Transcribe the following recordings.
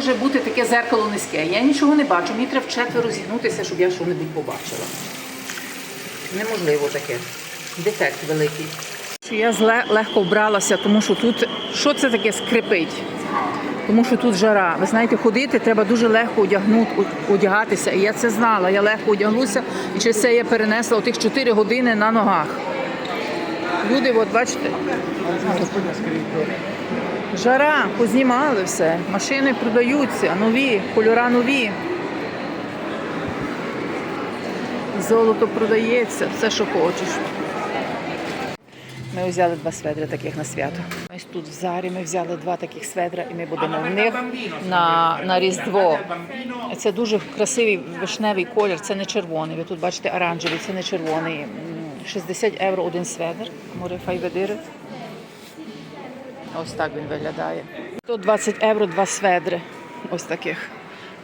може бути таке зеркало низьке. Я нічого не бачу, мені треба вчетверо зігнутися, щоб я щось побачила. Неможливо таке. Дефект великий. Я зле легко вбралася, тому що тут що це таке скрипить? Тому що тут жара. Ви знаєте, ходити треба дуже легко одягнути, одягатися. І я це знала. Я легко одягнуся, і через це я перенесла отих 4 години на ногах. Люди, от бачите, жара, познімали все. Машини продаються, нові, кольора нові. Золото продається, все, що хочеш. Ми взяли два сведри таких на свято. Ось тут в зарі ми взяли два таких сведра, і ми будемо в них на, на Різдво. Це дуже красивий вишневий колір, це не червоний. Ви тут бачите оранжевий, це не червоний. 60 євро один сведр. Море файведири. Ось так він виглядає. Тут 20 євро два сведри. Ось таких.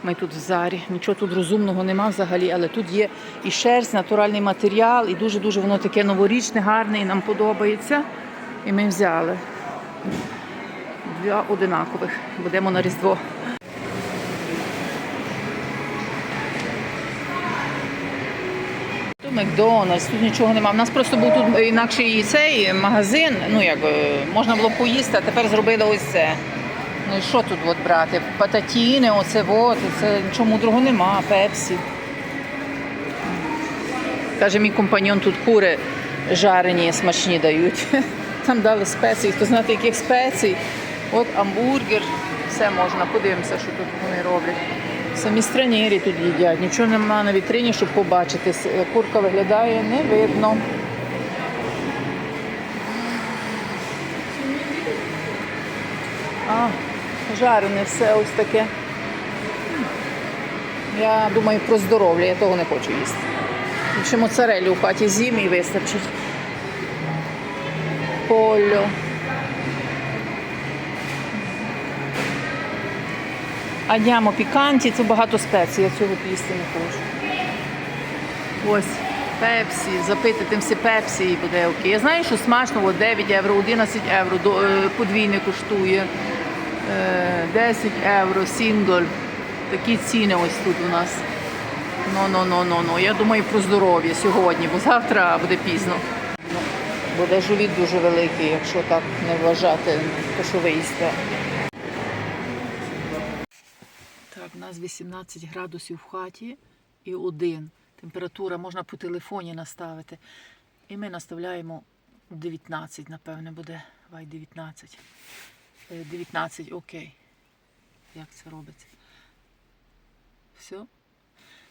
Ми тут в зарі. Нічого тут розумного нема взагалі, але тут є і шерсть, натуральний матеріал, і дуже-дуже воно таке новорічне, гарне, і нам подобається. І ми взяли. Два одинакових. Будемо на Різдво. Макдональдс, тут нічого немає. У нас просто був тут інакший цей магазин. Ну як е, можна було поїсти, а тепер зробили ось це. Ну і що тут от брати? Пататіни, оце от, це нічого мудрого нема, пепсі. Каже, мій компаньон тут кури жарені, смачні дають. Там дали спеції, хто знати, яких спецій. От амбургер, все можна, подивимося, що тут вони роблять. Самі странєрі тут їдять, нічого нема на вітрині, щоб побачити. Курка виглядає, не видно. А, жарене все ось таке. Я думаю про здоров'я, я того не хочу їсти. Ще моцареллю в хаті з'їм і вистачить. Полю. Адямо піканті, це багато спецій, я цього їсти не хочу. Ось, пепсі, запити тим всі пепсі і окей. Я знаю, що смачно, от 9 євро, 11 євро, е, подвійне коштує, е, 10 євро, сінгл. Такі ціни ось тут у нас. Ну, ну, ну, ну, ну. Я думаю про здоров'я сьогодні, бо завтра буде пізно. Ну, Буде живіт дуже великий, якщо так не вважати, то що ви їсте. Так, у нас 18 градусів в хаті і один. Температура можна по телефоні наставити. І ми наставляємо 19, напевне, буде. Вай 19. Е, 19, окей. Як це робиться? Все.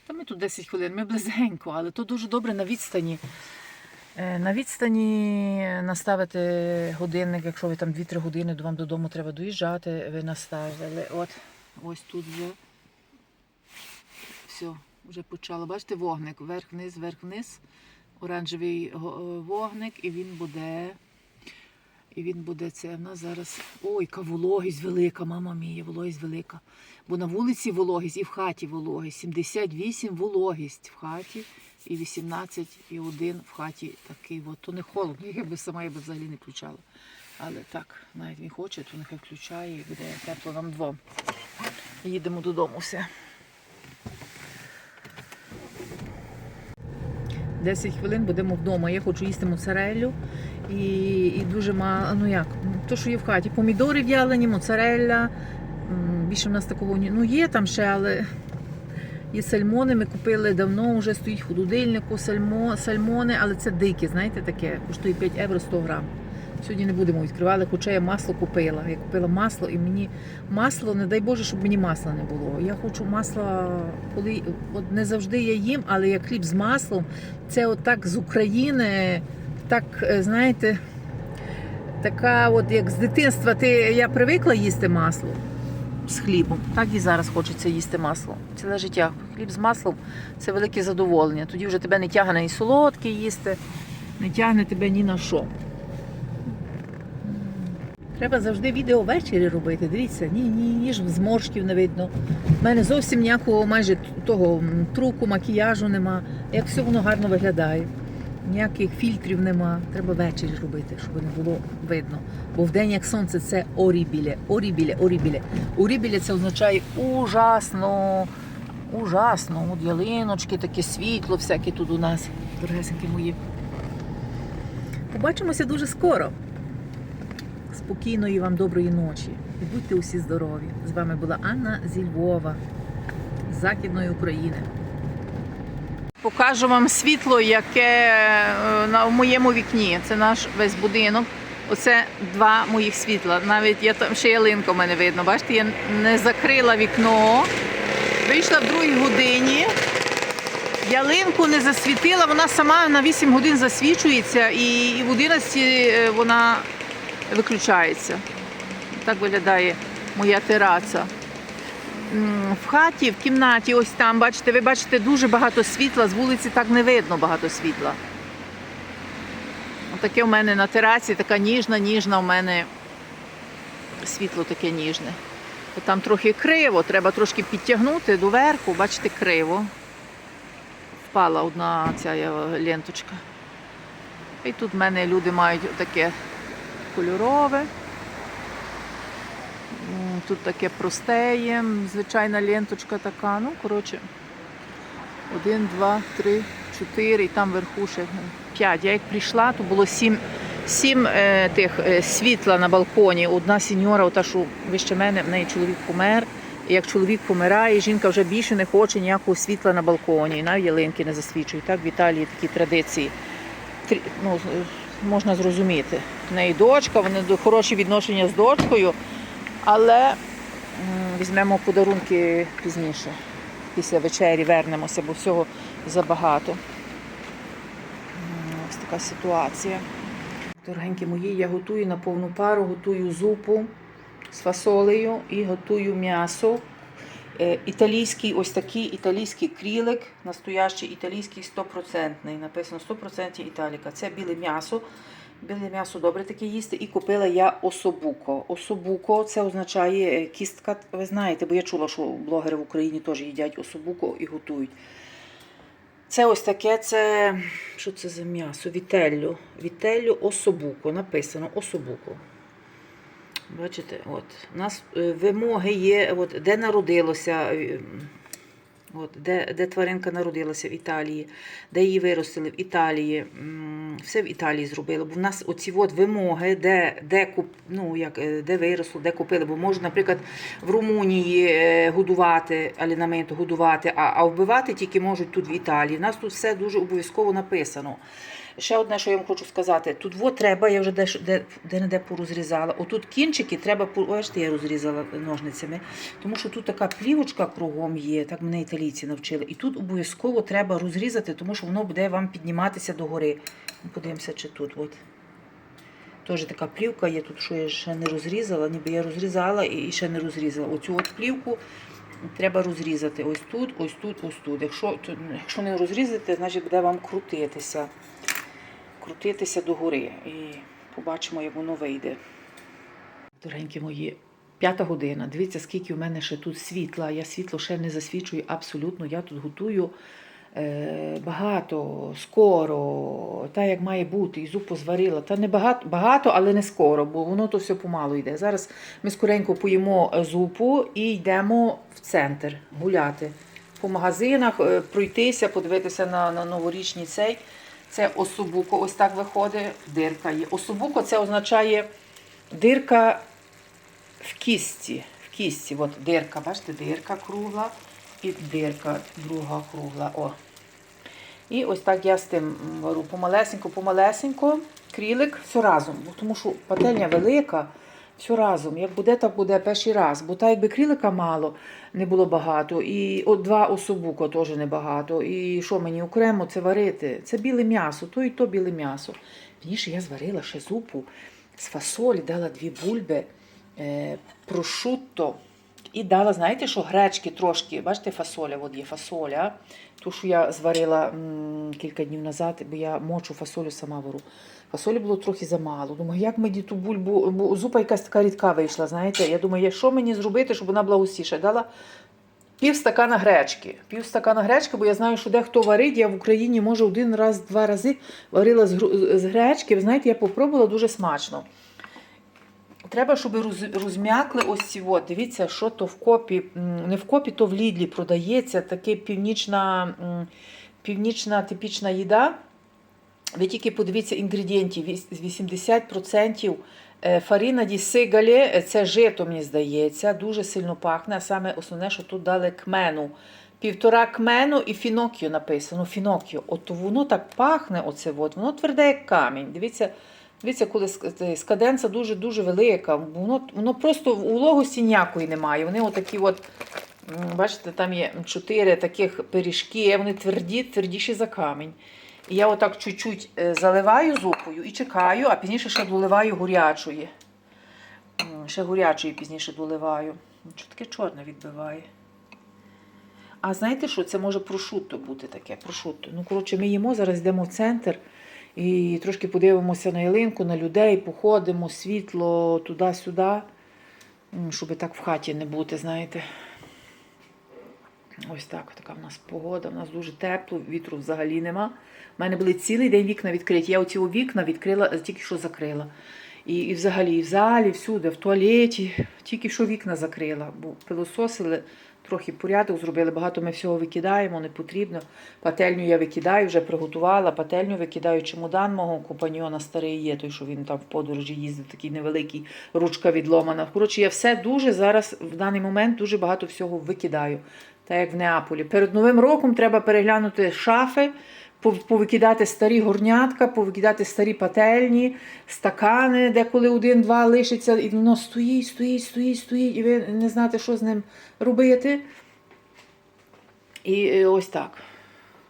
Та ми тут 10 хвилин, ми близенько, але то дуже добре на відстані. Е, На відстані наставити годинник, якщо ви там 2-3 години вам додому треба доїжджати, ви наставили. От, ось тут вже. Все, вже почало. Бачите, вогник. Вверх-вниз, вверх-вниз. Оранжевий е, вогник, і він буде. І він буде це в нас зараз. Ой, яка вологість велика, мама мія, вологість велика. Бо на вулиці вологість і в хаті вологість. 78 вологість в хаті і 18 і 1 в хаті такий. От. То не холодно, я би сама я би взагалі не включала. Але так, навіть він хоче, то нехай включає і буде тепло нам двом. Їдемо додому все. 10 хвилин будемо вдома. Я хочу їсти моцареллю і, і дуже мало, ну як, то, що є в хаті. Помідори в'ялені, моцарелля. Більше в нас такого ні. Ну є там ще, але є сальмони. Ми купили давно, вже стоїть в холодильнику сальмо, сальмони, але це дикі, знаєте, таке, коштує 5 євро 100 грам. Сьогодні не будемо відкривати, хоча я масло купила. Я купила масло і мені масло, не дай Боже, щоб мені масла не було. Я хочу масла, коли от не завжди я їм, але як хліб з маслом, це отак з України, так, е, знаєте, така, от як з дитинства, ти, я привикла їсти масло з хлібом. Так і зараз хочеться їсти масло. Ціле життя. Хліб з маслом це велике задоволення. Тоді вже тебе не тягне і солодке їсти, не тягне тебе ні на що. Треба завжди відео ввечері робити. Дивіться, ні, ні, ні ж зморшків не видно. У мене зовсім ніякого майже того труку, макіяжу нема. Як все воно гарно виглядає. ніяких фільтрів нема. Треба ввечері робити, щоб не було видно. Бо вдень, як сонце, це орібіле, орібіле, орібіле. Орібіле це означає ужасно, ужасно. От ялиночки, таке світло, всяке тут у нас, дорогесенькі мої. Побачимося дуже скоро. Спокійної вам доброї ночі. І будьте усі здорові. З вами була Анна зі Львова, з Західної України. Покажу вам світло, яке е, на моєму вікні. Це наш весь будинок. Оце два моїх світла. Навіть я там ще ялинка в мене видно. Бачите, я не закрила вікно. Вийшла в другій годині. Ялинку не засвітила, вона сама на 8 годин засвічується і, в 11 е, вона виключається. Так виглядає моя тераса. В хаті, в кімнаті, ось там, бачите, ви бачите дуже багато світла, з вулиці так не видно багато світла. Таке в мене на терасі, така ніжна, ніжна у мене світло таке ніжне. Там трохи криво, треба трошки підтягнути доверху, бачите, криво. Впала одна ця е, ленточка. І тут в мене люди мають таке кольорове. Тут таке просте є, звичайна ленточка така. Ну, коротше, один, два, три, чотири, і там вверху ще п'ять. Я як прийшла, то було сім, сім е, тих е, світла на балконі. Одна сеньора, ота, що вище мене, в неї чоловік помер. І як чоловік помирає, жінка вже більше не хоче ніякого світла на балконі, і навіть ялинки не засвічують. Так, в Італії такі традиції. Трі- Ну, можна зрозуміти. В неї дочка, вони хороші відношення з дочкою, але візьмемо подарунки пізніше. Після вечері вернемося, бо всього забагато. Ось така ситуація. Дорогенькі мої, я готую на повну пару, готую зупу з фасолею і готую м'ясо. Е, Італійський, ось такий італійський крілик, настоящий італійський 100%. Написано 100% Італіка. Це біле м'ясо. Біле м'ясо добре таке їсти. І купила я особуко. Особуко це означає е, кістка. Ви знаєте, бо я чула, що блогери в Україні теж їдять особуко і готують. Це ось таке, це що це за м'ясо? Вітеллю. Вітеллю особуко. Написано особуко. Бачите, от у нас е, вимоги є, от, де народилося, е, от, де, де тваринка народилася в Італії, де її виростили в Італії. Все в Італії зробили. Бо в нас оці от вимоги, де, де, куп, ну, як, е, де виросло, де купили. Бо можна, наприклад, в Румунії е, годувати, алінамент годувати, а, а вбивати тільки можуть тут в Італії. У нас тут все дуже обов'язково написано. Ще одне, що я вам хочу сказати, тут от треба, я вже де, де, де не де порозрізала. Отут кінчики треба, бачите, я розрізала ножницями, тому що тут така плівочка кругом є, так мене італійці навчили. І тут обов'язково треба розрізати, тому що воно буде вам підніматися догори. Ну, Подивимося, чи тут. От. Теж така плівка є тут, що я ще не розрізала, ніби я розрізала і ще не розрізала. Оцю от плівку треба розрізати. Ось тут, ось тут, ось тут. Якщо, якщо не розрізати, значить буде вам крутитися крутитися догори і побачимо, як воно вийде. Дорогенькі мої, п'ята година. Дивіться, скільки у мене ще тут світла. Я світло ще не засвічую абсолютно. Я тут готую е, багато, скоро, так як має бути, і зупу зварила. Та не багато, багато, але не скоро, бо воно то все помалу йде. Зараз ми скоренько поїмо зупу і йдемо в центр гуляти. По магазинах е, пройтися, подивитися на, на новорічний цей. Це особуко, ось так виходить, дирка є. Особуко це означає дирка в кісті. В кісті, от дирка, бачите, дирка кругла і дирка друга кругла. О. І ось так я з тим вару помалесенько, помалесенько, крілик, все разом. Тому що пательня велика, все разом. Як буде, так буде перший раз. Бо так якби крілика мало, не було багато. І от два особуко теж небагато. І що мені окремо це варити? Це біле м'ясо, то і то біле м'ясо. Пізніше я зварила ще зупу з фасолі, дала дві бульби, прошутто. І дала, знаєте, що гречки трошки, бачите, фасоля, от є фасоля. Ту, що я зварила м, кілька днів назад, бо я мочу фасолю сама вару. Фасолі було трохи замало. Думаю, як мені ту бульбу, бо зупа якась така рідка вийшла, знаєте. Я думаю, що мені зробити, щоб вона була густіша. Дала Пів стакана гречки. Пів стакана гречки, бо я знаю, що дехто варить. Я в Україні, може, один раз, два рази варила з гречки. Ви знаєте, я попробувала дуже смачно. Треба, щоб роз- розм'якли ось ці. От. Дивіться, що то в копі, не в копі, то в Лідлі продається таке північна, північна типічна їда. Ви тільки подивіться інгредієнтів. 80% е, фаріна ді сигале, е, це жито, мені здається, дуже сильно пахне. А саме основне, що тут дали кмену. Півтора кмену і фінокіо написано. Фінокіо. От воно так пахне, оце от. Воно тверде, як камінь. Дивіться, дивіться, коли ск- дуже-дуже велика. Воно, воно просто в вологості ніякої немає. Вони отакі от. Бачите, там є чотири таких пиріжки, вони тверді, твердіші за камінь. І я отак чуть-чуть е, заливаю зупою і чекаю, а пізніше ще доливаю гурячої. Ще гурячої пізніше доливаю. Що таке чорне відбиває? А знаєте що? Це може прошутто бути таке. Прошутто. Ну, коротше, ми їмо, зараз йдемо в центр і трошки подивимося на ялинку, на людей, походимо, світло туди-сюди, щоб так в хаті не бути, знаєте. Ось так, така в нас погода. У нас дуже тепло, вітру взагалі нема. У мене були цілий день вікна відкриті. Я оці вікна відкрила, тільки що закрила. І, і взагалі, і в залі, всюди, в туалеті, тільки що вікна закрила, бо пилососили, трохи порядок зробили. Багато ми всього викидаємо, не потрібно. Пательню я викидаю, вже приготувала. Пательню викидаю чемодан мого компаньйона старий є, той, що він там в подорожі їздив, такий невеликий, ручка відломана. Коротше, я все дуже зараз в даний момент дуже багато всього викидаю. Так як в Неаполі. Перед Новим роком треба переглянути шафи, повикидати старі горнятка, повикидати старі пательні, стакани, де коли один-два лишиться, і воно стоїть, стоїть, стоїть, стоїть, і ви не знаєте, що з ним робити. І е, ось так.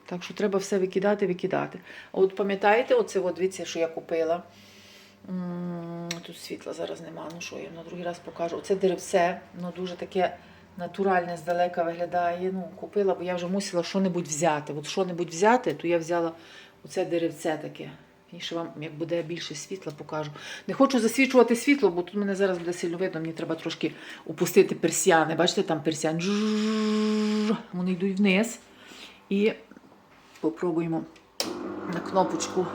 Так що треба все викидати, викидати. А От пам'ятаєте, оце дивіться, що я купила. Тут світла зараз нема, ну що я на другий раз покажу. Оце деревце, воно дуже таке натуральне здалека виглядає. Ну, купила, бо я вже мусила що-небудь взяти. От що-небудь взяти, то я взяла оце деревце таке. І ще вам, як буде більше світла, покажу. Не хочу засвічувати світло, бо тут мене зараз буде сильно видно, мені треба трошки опустити персіани. Бачите, там персіан. Вони йдуть вниз. І попробуємо на кнопочку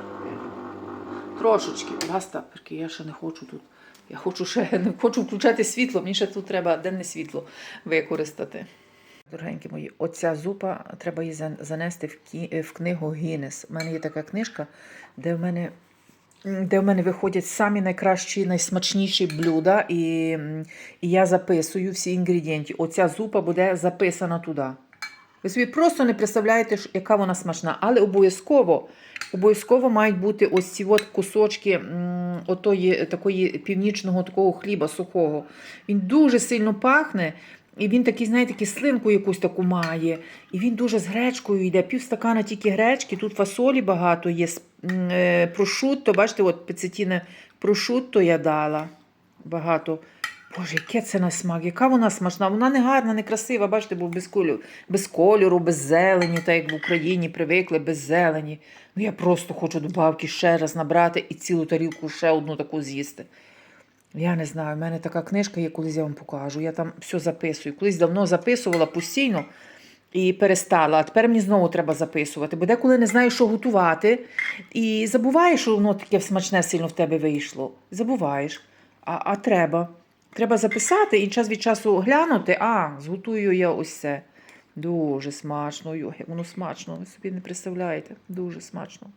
трошечки. Перки я ще не хочу тут. Я хочу ще не хочу включати світло, мені ще тут треба денне світло використати. Дорогенькі мої, оця зупа треба її занести в, кі... в книгу Гіннес. У мене є така книжка, де в мене, де в мене виходять самі найкращі, найсмачніші блюда, і, і я записую всі інгредієнти. Оця зупа буде записана туди. Ви собі просто не представляєте, яка вона смачна, але обов'язково Обов'язково мають бути ось ці от кусочки отої такої північного такого хліба сухого. Він дуже сильно пахне, і він такий, знаєте, кислинку якусь таку має. І він дуже з гречкою йде. Пів стакана тільки гречки, тут фасолі багато є. е, Прошутто, бачите, от пецетіне прошутто я дала багато. Боже, яке це на смак, яка вона смачна. Вона не гарна, не красива, бачите, бо без кольору, без кольору, без зелені, так як в Україні привикли, без зелені. Ну я просто хочу добавки ще раз набрати і цілу тарілку ще одну таку з'їсти. Я не знаю, в мене така книжка є, колись я вам покажу. Я там все записую. Колись давно записувала постійно і перестала. А тепер мені знову треба записувати. Бо деколи не знаю, що готувати, і забуваєш, що воно таке смачне сильно в тебе вийшло. Забуваєш. А, а треба. Треба записати і час від часу глянути. А, зготую я ось це. Дуже смачно. Як воно смачно, ви собі не представляєте. Дуже смачно.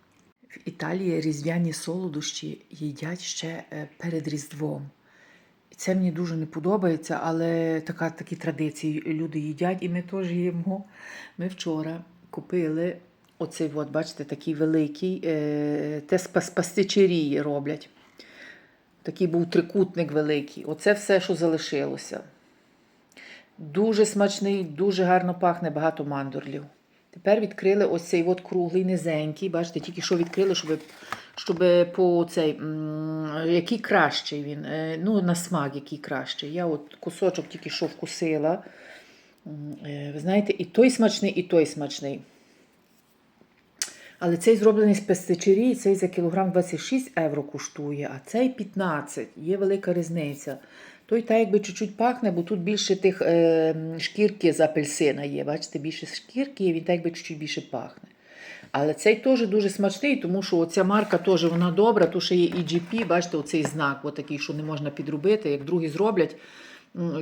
В Італії різдвяні солодощі їдять ще е, перед Різдвом. І це мені дуже не подобається, але така, такі традиції люди їдять, і ми теж їмо. Ми вчора купили оцей, от, бачите, такий великий, е, те з роблять. Такий був трикутник великий. Оце все, що залишилося. Дуже смачний, дуже гарно пахне, багато мандурлів. Тепер відкрили ось цей от круглий, низенький. Бачите, тільки що відкрили, щоб, щоб по цей, який кращий він. е, Ну, на смак, який кращий. Я от кусочок тільки що вкусила. Е, Ви знаєте, і той смачний, і той смачний. Але цей зроблений з пестичерії, цей за кілограм 26 євро коштує, а цей 15. Є велика різниця. Той так якби чуть-чуть пахне, бо тут більше тих е, шкірки з апельсина є. Бачите, більше шкірки, і він так якби чуть-чуть більше пахне. Але цей теж дуже смачний, тому що оця марка теж вона добра, то ще є EGP, бачите, оцей знак, отакий, що не можна підробити. Як другі зроблять,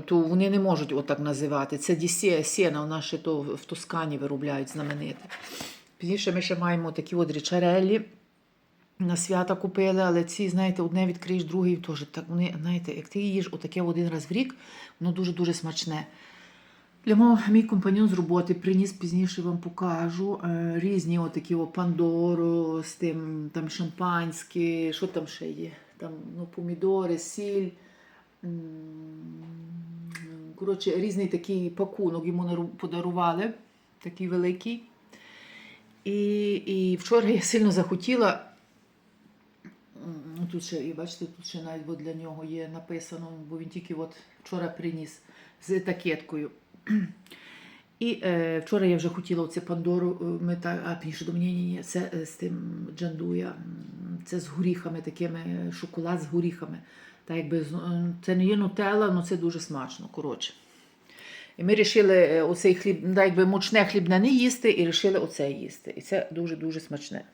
то вони не можуть отак називати. Це Дісія Сіна, у нас ще то в Тоскані виробляють знамените. Пізніше ми ще маємо такі от річарелі. На свята купили, але ці, знаєте, одне відкриєш, другий теж. Так вони, знаєте, як ти їш отаке один раз в рік, воно дуже-дуже смачне. Для мого мій компаньон з роботи приніс пізніше вам покажу е, різні отакі о, пандору з тим там шампанське, що там ще є? Там ну, помідори, сіль. Коротше, різний такий пакунок йому подарували, такий великий. І, і вчора я сильно захотіла. Ну, Тут ще, і бачите, тут ще навіть от для нього є написано, бо він тільки от вчора приніс з етикеткою. І е, вчора я вже хотіла оце Пандору, е, ми та, а пізніше до ні, ні, це е, з тим джандуя, це з горіхами, такими шоколад з горіхами. Та якби е, це не є нутелла, але це дуже смачно. Коротше. І ми вирішили оцей хліб, ну, так якби мучне хлібне не їсти, і вирішили оце їсти. І це дуже-дуже смачне.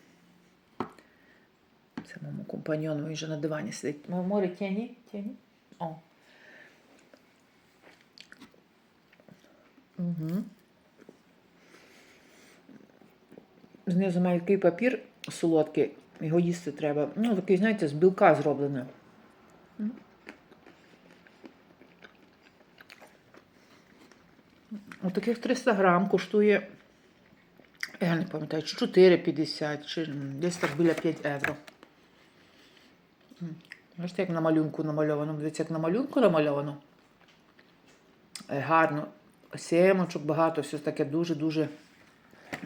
Це моєму компаньону, він вже на дивані сидить. Море тяні, тяні. О. Угу. Знизу має такий папір солодкий, його їсти треба. Ну, такий, знаєте, з білка зроблений. Отаких 300 грам коштує, я не пам'ятаю, чи 4,50, чи десь так біля 5 євро. Бачите, як на малюнку намальовано. Дивіться, як на малюнку намальовано. Е, Гарно. Сімочок багато, все таке дуже-дуже.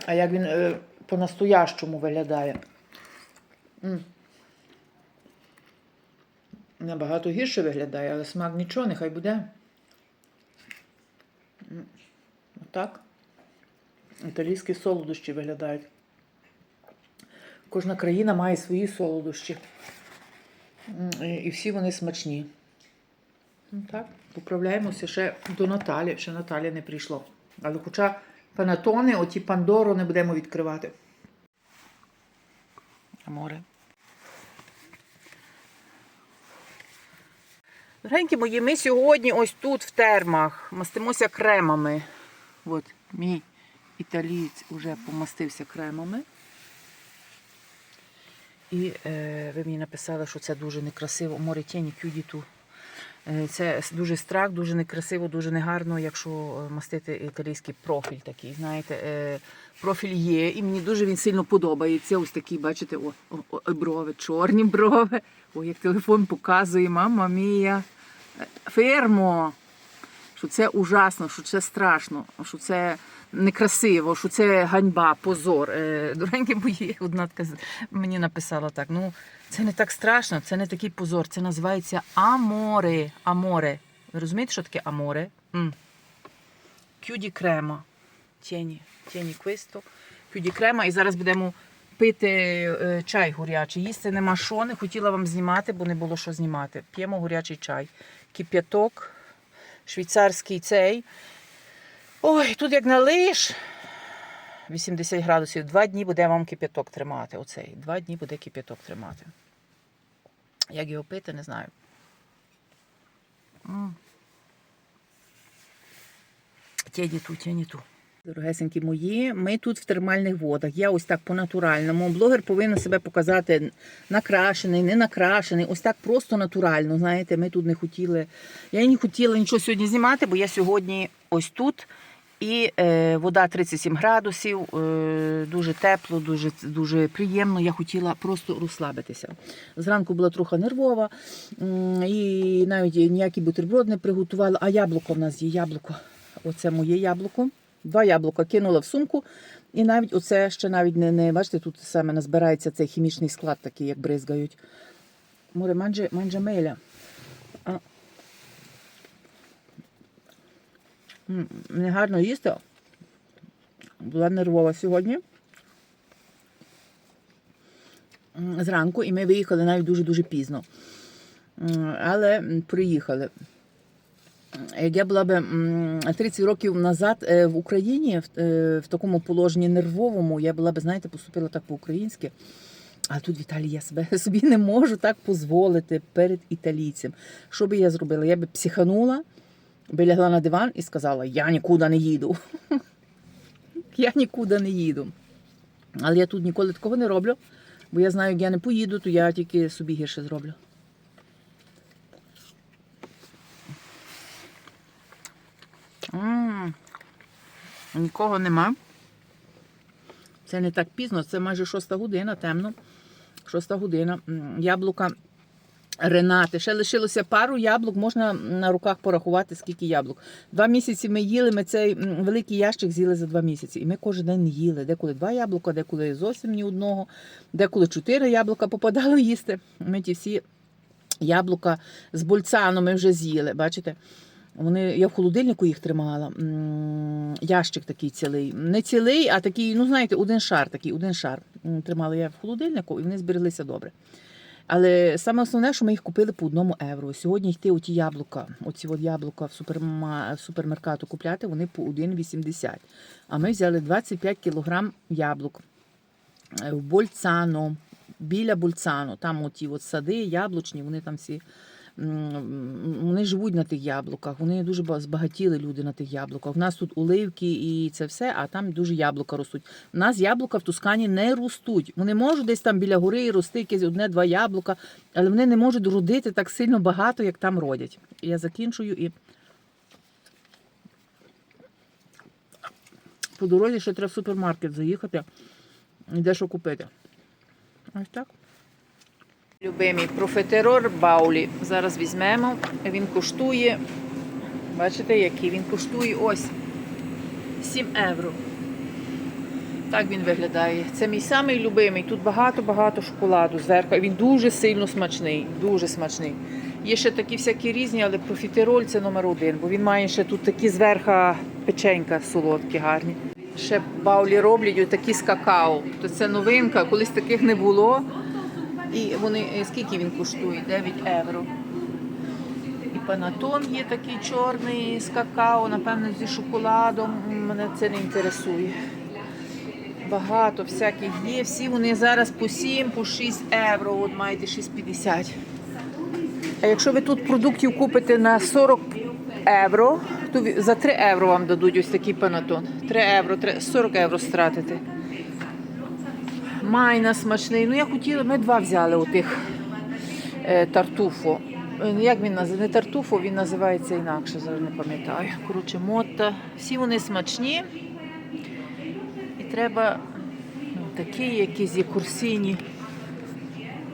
А як він е, по-настоящому виглядає. Набагато гірше виглядає, але смак нічого, нехай буде. М. Отак. Італійські солодощі виглядають. Кожна країна має свої солодощі. І всі вони смачні. Ну, Так, поправляємося ще до Наталі. Ще Наталя не прийшло. Але хоча панатони, оті Пандору не будемо відкривати. Аморе. Дорогенькі мої, ми сьогодні ось тут в термах мастимося кремами. От мій італієць вже помастився кремами. І е, ви мені написали, що це дуже некрасиво. Море тіні кюдіту. Е, Це дуже страх, дуже некрасиво, дуже негарно, якщо е, мастити італійський профіль такий. Знаєте, е, профіль є, і мені дуже він сильно подобається. Ось такі, бачите, о, о, о, брови, чорні брови. Ой, як телефон показує, мама мія. Фермо! Що це ужасно, що це страшно, що це некрасиво, що це ганьба, позор. Е, мої, одна така мені написала так. Ну, це не так страшно, це не такий позор. Це називається аморе. Аморе. Ви розумієте, що таке аморе? Кюді крема. Тіні, тіні квисто. Кюді крема. І зараз будемо пити е, чай горячий. Їсти нема що, не хотіла вам знімати, бо не було що знімати. П'ємо горячий чай. Кип'яток, швейцарський цей. Ой, тут як налиш 80 градусів. Два дні буде вам кип'яток тримати. Оцей. Два дні буде кип'яток тримати. Як його пити, не знаю. М. Тяні ту, тяні ту. Дорогесенькі мої, ми тут в термальних водах. Я ось так по-натуральному. Блогер повинен себе показати накрашений, не накрашений, ось так просто натурально. Знаєте, ми тут не хотіли. Я не хотіла нічого сьогодні знімати, бо я сьогодні ось тут. І е, вода 37 градусів, е, дуже тепло, дуже, дуже приємно. Я хотіла просто розслабитися. Зранку була трохи нервова, і навіть ніякий бутерброд не приготувала. А яблуко в нас є яблуко. Оце моє яблуко. Два яблука кинула в сумку. І навіть оце ще навіть не, не бачите, тут саме назбирається цей хімічний склад, такий, як бризгають. Море манджа, манджа меля. А. М, гарно їсти. Була нервова сьогодні. Зранку, і ми виїхали навіть дуже-дуже пізно. Але приїхали. Як я була би 30 років назад е, в Україні, в, е, в такому положенні нервовому, я була би, знаєте, поступила так по-українськи. А тут в Італії я себе собі не можу так дозволити перед італійцем. Що би я зробила? Я би психанула, би лягла на диван і сказала: Я нікуди не їду. Я нікуди не їду. Але я тут ніколи такого не роблю, бо я знаю, як я не поїду, то я тільки собі гірше зроблю. Нікого нема. Це не так пізно, це майже шоста година, темно. Шоста година. Яблука Ренати. Ще лишилося пару яблук, можна на руках порахувати, скільки яблук. Два місяці ми їли, ми цей великий ящик з'їли за два місяці. І ми кожен день їли. Деколи два яблука, деколи зовсім ні одного, деколи чотири яблука попадало їсти. Ми ті всі яблука з бульцаном ми вже з'їли. Бачите? Вони, я в холодильнику їх тримала. Ящик такий цілий. Не цілий, а такий, ну знаєте, один шар такий, один шар. Тримала я в холодильнику і вони збереглися добре. Але саме основне, що ми їх купили по одному євро. Сьогодні йти оті яблука, оці от яблука в, суперма, супермеркату купляти, вони по 1,80. А ми взяли 25 кілограм яблук е, в Больцано, біля Больцано. Там оті от сади, яблучні, вони там всі. Вони живуть на тих яблуках, вони дуже збагатіли люди на тих яблуках. У нас тут оливки і це все, а там дуже яблука ростуть. У нас яблука в Тускані не ростуть. Вони можуть десь там біля гори рости якесь одне-два яблука, але вони не можуть родити так сильно багато, як там родять. Я закінчую і по дорозі ще треба в супермаркет заїхати і дещо купити. Ось так. Любимий профетерор Баулі. Зараз візьмемо. Він коштує. Бачите, який він коштує ось 7 євро. Так він виглядає. Це мій самий любимий. Тут багато-багато шоколаду зверху. Він дуже сильно смачний. Дуже смачний. Є ще такі всякі різні, але профітероль це номер один, бо він має ще тут такі зверху печенька солодкі, гарні. Ще баулі роблять такі з какао. То це новинка, колись таких не було. І вони е, скільки він коштує? 9 євро. І панатон є такий чорний з какао, напевно, зі шоколадом. Мене це не інтересує. Багато всяких є. Всі вони зараз по 7, по 6 євро. От маєте 6,50. А якщо ви тут продуктів купите на 40 євро, то за 3 євро вам дадуть ось такий панатон. 3 євро, 3 40 євро стратите. Майна смачний. Ну я хотіла, ми два взяли отих е, тартуфо. Е, Як він називається? Не тартуфо, він називається інакше, зараз не пам'ятаю. Коротше, мотта. Всі вони смачні. І треба ну, такі якісь є курсіні.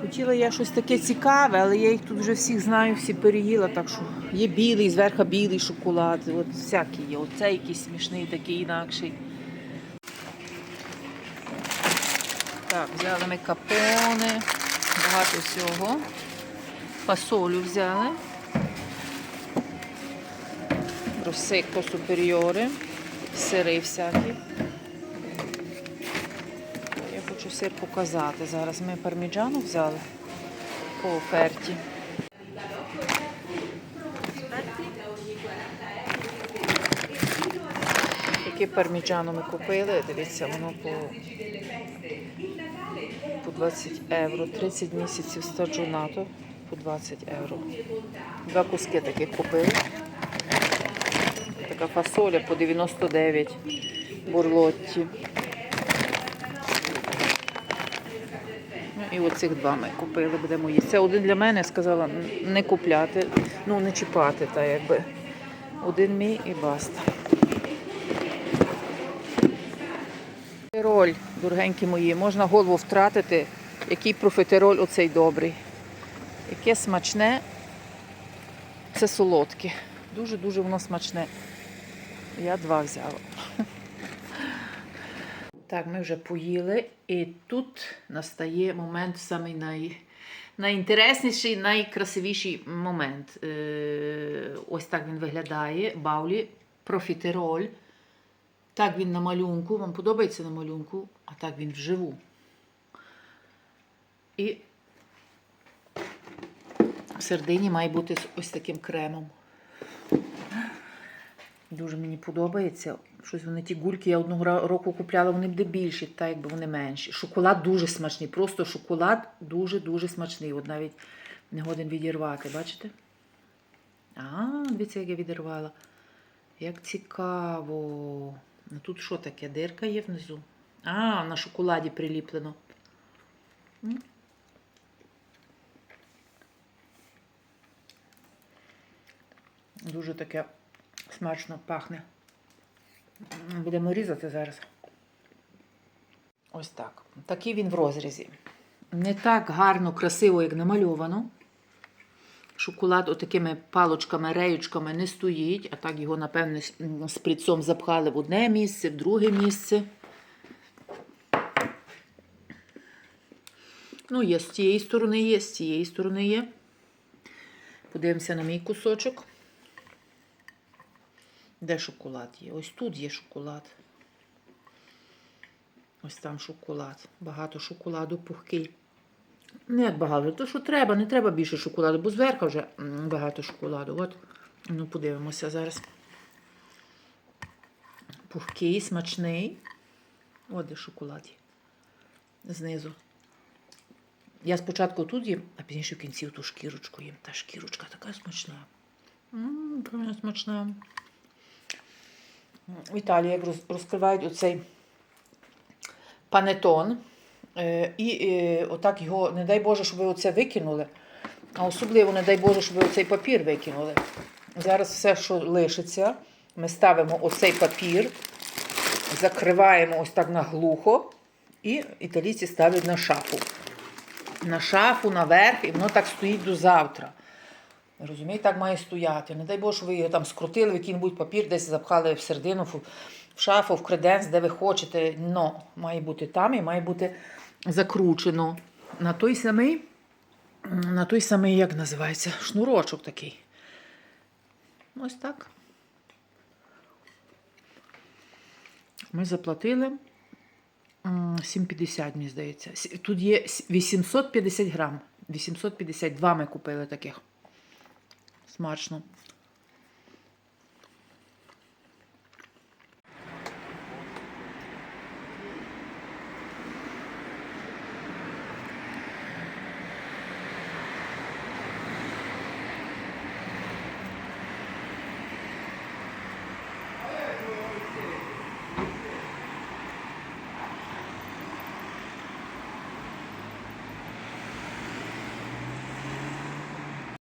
Хотіла я щось таке цікаве, але я їх тут вже всіх знаю, всі переїла, так що є білий, зверху білий шоколад, от всякі є. Оцей якийсь смішний, такий інакший. Так, взяли ми капони, багато всього. Фасолю взяли. Росикко суперіори, сири всякі. Я хочу сир показати. Зараз ми парміджану взяли по оферті. Таке парміджану ми купили. Дивіться, воно по 20 євро. 30 місяців стаджунато по 20 євро. Два куски таких купили. Така фасоля по 99 бурлотті. Ну, і оцих два ми купили, будемо їсти. Це один для мене, сказала не купляти, ну не чіпати, та якби. Один мій і баста. Профітероль, дорогенькі мої, можна голову втратити, який профітероль оцей добрий. Яке смачне, це солодке. Дуже-дуже воно смачне. Я два взяла. Так, ми вже поїли, і тут настає момент самий най, найінтересніший, найкрасивіший момент. Е, ось так він виглядає. Баулі, профітероль. Так він на малюнку. Вам подобається на малюнку, а так він вживу. І в середині має бути ось таким кремом. Дуже мені подобається. Щось вони ті гульки я одного року купляла, вони буде більші, та якби вони менші. Шоколад дуже смачний. Просто шоколад дуже-дуже смачний. От навіть не годен відірвати, бачите? А, дивіться, як я відірвала. Як цікаво. Ну тут що таке? Дирка є внизу. А, на шоколаді приліплено. Дуже таке смачно пахне. Будемо різати зараз. Ось так. Такий він в розрізі. Не так гарно, красиво, як намальовано. Шоколад отакими палочками, реючками не стоїть, а так його, напевне, з- м, запхали в одне місце, в друге місце. Ну, є з тієї сторони є, з цієї сторони є. Подивимося на мій кусочок. Де шоколад є? Ось тут є шоколад. Ось там шоколад. Багато шоколаду пухкий. Не як багато, то що треба, не треба більше шоколаду, бо зверху вже багато шоколаду. От, ну подивимося зараз. Пухкий, смачний. От де шоколад є. Знизу. Я спочатку тут їм, а пізніше в кінці ту шкірочку їм. Та шкірочка така смачна. Ммм, вона смачна. В Італії як розкривають оцей панетон. Е, І е, отак його, не дай Боже, щоб ви оце викинули. А особливо, не дай Боже, щоб ви оцей папір викинули. Зараз все, що лишиться, ми ставимо оцей папір, закриваємо ось так наглухо, і італійці ставлять на шафу. На шафу, наверх, і воно так стоїть до завтра. Розумієте, так має стояти. Не дай Боже, що ви його там скрутили, який-небудь папір, десь запхали в середину, в шафу, в креденс, де ви хочете. Но має бути там і має бути закручено на той самий, на той самий, як називається, шнурочок такий. Ось так. Ми заплатили 7,50, мені здається. Тут є 850 грам. 852 ми купили таких. Смачно.